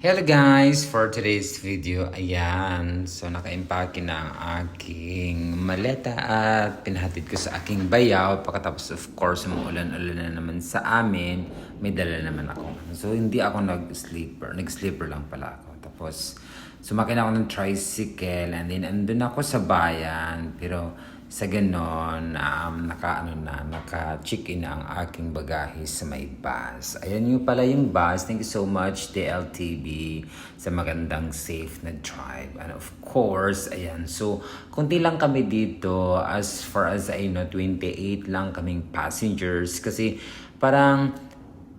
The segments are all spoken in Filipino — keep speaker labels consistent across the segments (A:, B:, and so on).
A: Hello guys! For today's video, ayan. So naka-impake na ang aking maleta at pinahatid ko sa aking bayaw. Pagkatapos of course, umuulan-ulan na naman sa amin, may dala naman ako. So hindi ako nag-sleeper. Nag-sleeper lang pala ako. Tapos sumakay ako ng tricycle and then andun ako sa bayan. Pero sa ganon, um, naka, ano na, naka-check-in na ang aking bagahe sa may bus. Ayan yung pala yung bus. Thank you so much, DLTV, sa magandang safe na drive. And of course, ayan. So, kunti lang kami dito. As far as I know, 28 lang kaming passengers. Kasi parang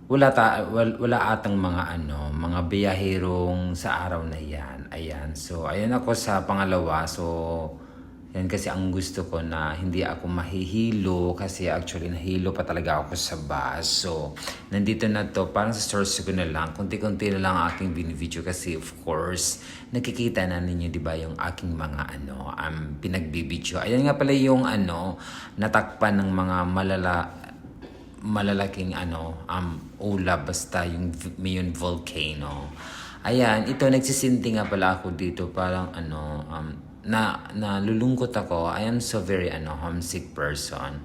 A: wala ta wal- wala atang mga ano, mga biyahirong sa araw na 'yan. Ayan. So, ayan ako sa pangalawa. So, yan kasi ang gusto ko na hindi ako mahihilo kasi actually nahilo pa talaga ako sa bus. So, nandito na to, parang sa source ko na lang, kunti-kunti na lang aking binivideo kasi of course, nakikita na ninyo, di ba, yung aking mga ano, um, pinagbibideo. Ayan nga pala yung ano, natakpan ng mga malala, malalaking ano, um, ulap basta yung Mayon volcano. Ayan, ito nagsisinti nga pala ako dito parang ano, um, na nalulungkot ako. I am so very ano, homesick person.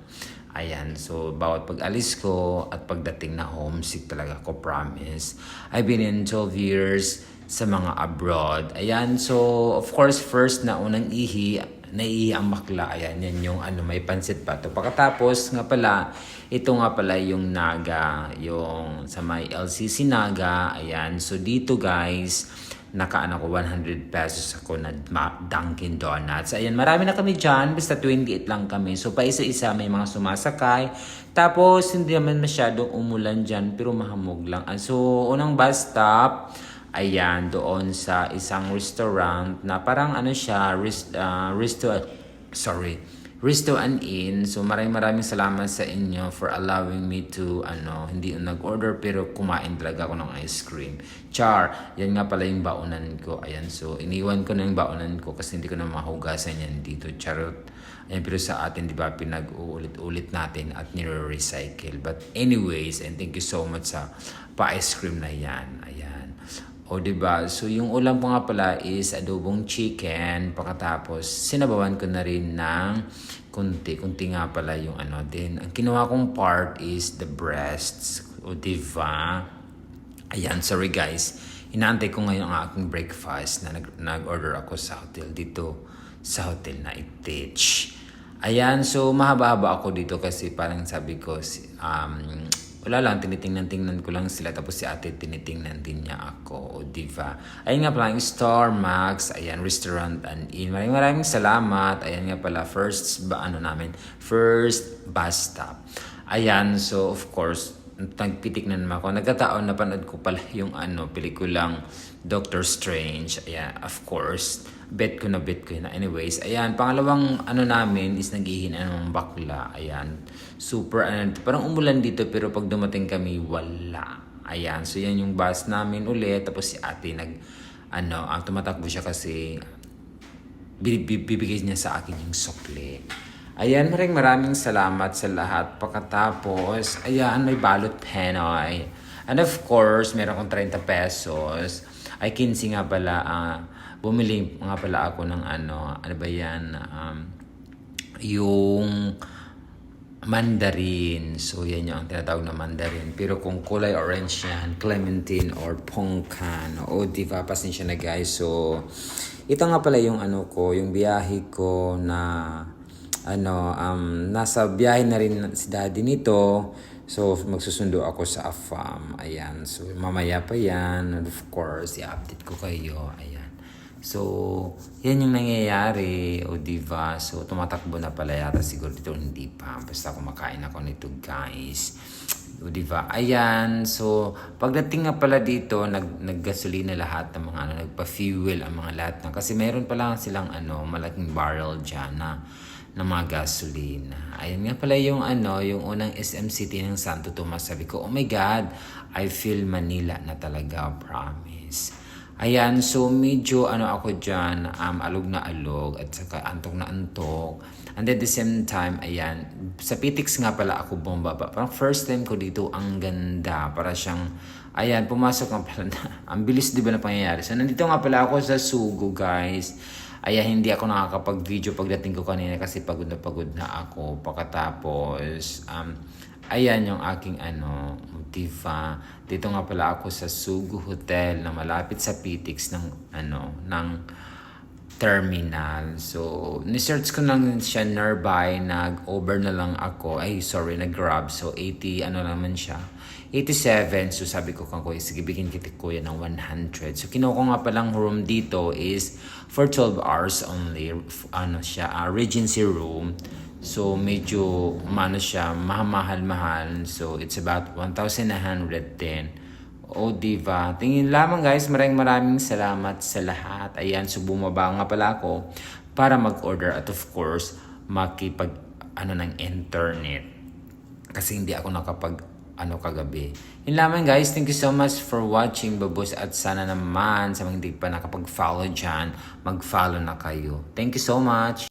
A: Ayan, so bawat pag-alis ko at pagdating na homesick talaga ako, promise. I've been in 12 years sa mga abroad. Ayan, so of course first na unang ihi, naiihi ang bakla. Ayan, yan yung ano, may pansit pa to. Pagkatapos nga pala, ito nga pala yung Naga, yung sa may LCC Naga. Ayan, so dito guys, nakaano ko 100 pesos ako na Dunkin Donuts. Ayan, marami na kami dyan. Basta 28 lang kami. So, pa isa-isa may mga sumasakay. Tapos, hindi naman masyadong umulan dyan, pero mahamog lang. Ah, So, unang bus stop, ayan, doon sa isang restaurant na parang ano siya, rest, uh, resto, sorry, Risto and Inn. So maraming maraming salamat sa inyo for allowing me to ano, hindi nag-order pero kumain talaga ako ng ice cream. Char, yan nga pala yung baonan ko. Ayan, so iniwan ko na yung baonan ko kasi hindi ko na mahugasan yan dito. Charot. Ayan, pero sa atin, di ba, pinag-uulit-ulit natin at nire-recycle. But anyways, and thank you so much sa pa-ice cream na yan. Ayan. O, ba? So, yung ulam ko nga pala is adobong chicken. Pagkatapos, sinabawan ko na rin ng kunti. Kunti nga pala yung ano din. Ang kinuha kong part is the breasts. O, ba? Ayan, sorry guys. Inaantay ko ngayon ang aking breakfast na nag- nag-order ako sa hotel dito sa hotel na i-teach. Ayan, so mahaba-haba ako dito kasi parang sabi ko, um, wala lang, tinitingnan-tingnan ko lang sila. Tapos si ate, tinitingnan din niya ako. O, diva. Ayun nga pala, Star Max, ayan, restaurant and inn. Maraming maraming salamat. Ayan nga pala, first, ba, ano namin, first bus stop. Ayan, so of course, nagpitik na naman ako. Nagkataon, napanood ko pala yung ano, pelikulang Doctor Strange. Ayan, of course. Bet ko na, bet ko na. Anyways, ayan, pangalawang ano namin is naghihina ng bakla. Ayan, super, ano, parang umulan dito pero pag dumating kami, wala. Ayan, so yan yung bus namin ulit. Tapos si ate nag, ano, ang tumatakbo siya kasi bibig- bibigay niya sa akin yung sukli. Ayan, maring maraming salamat sa lahat. Pagkatapos, ayan, may balot penoy. And of course, meron akong 30 pesos. Ay, 15 nga pala. ah, bumili nga pala ako ng ano, ano ba yan? Um, yung mandarin. So, yan yung tinatawag na mandarin. Pero kung kulay orange yan, clementine or pongkan. O, di ba? Pasensya na guys. So, ito nga pala yung ano ko, yung biyahe ko na ano, um, nasa biyahe na rin si daddy nito. So, magsusundo ako sa AFAM. Ayan. So, mamaya pa yan. And of course, i-update ko kayo. Ayan. So, yan yung nangyayari, o diva. So, tumatakbo na pala yata siguro dito, hindi pa. Basta kumakain ako nito, guys. O diba? Ayan. So, pagdating nga pala dito, nag, naggasolina lahat ng mga ano, nagpa-fuel ang mga lahat. Na, kasi meron pala silang ano, malaking barrel dyan na ng mga gasolina. Ayun nga pala yung ano, yung unang SM City ng Santo Tomas. Sabi ko, oh my God, I feel Manila na talaga, promise. Ayan, so medyo ano ako dyan, um, alog na alog at saka antok na antok. And at the same time, ayan, sa Pitix nga pala ako bumababa. Parang first time ko dito, ang ganda. Para siyang Ayan, pumasok nga pala na. Ang bilis di ba na pangyayari. So, nandito nga pala ako sa Sugo, guys. Ayan, hindi ako nakakapag-video pagdating ko kanina kasi pagod na pagod na ako. Pagkatapos, um, ayan yung aking ano, diva. Dito nga pala ako sa Sugo Hotel na malapit sa PTX ng ano, ng terminal. So, ni-search ko lang siya nearby, nag-over na lang ako. Ay, sorry, nag-grab. So, 80, ano naman siya. 87. So, sabi ko kang kuya, sige, bigyan kita kuya ng 100. So, kinuha ko nga palang room dito is for 12 hours only. Ano siya, ah, Regency room. So, medyo, umano siya, mahal-mahal. So, it's about 1,110. O diva, tingin lamang guys, maraming maraming salamat sa lahat. Ayan, so bumaba nga pala ako para mag-order at of course, makipag ano ng internet. Kasi hindi ako nakapag ano kagabi. Yun lamang guys, thank you so much for watching babos at sana naman sa mga hindi pa nakapag-follow dyan, mag-follow na kayo. Thank you so much!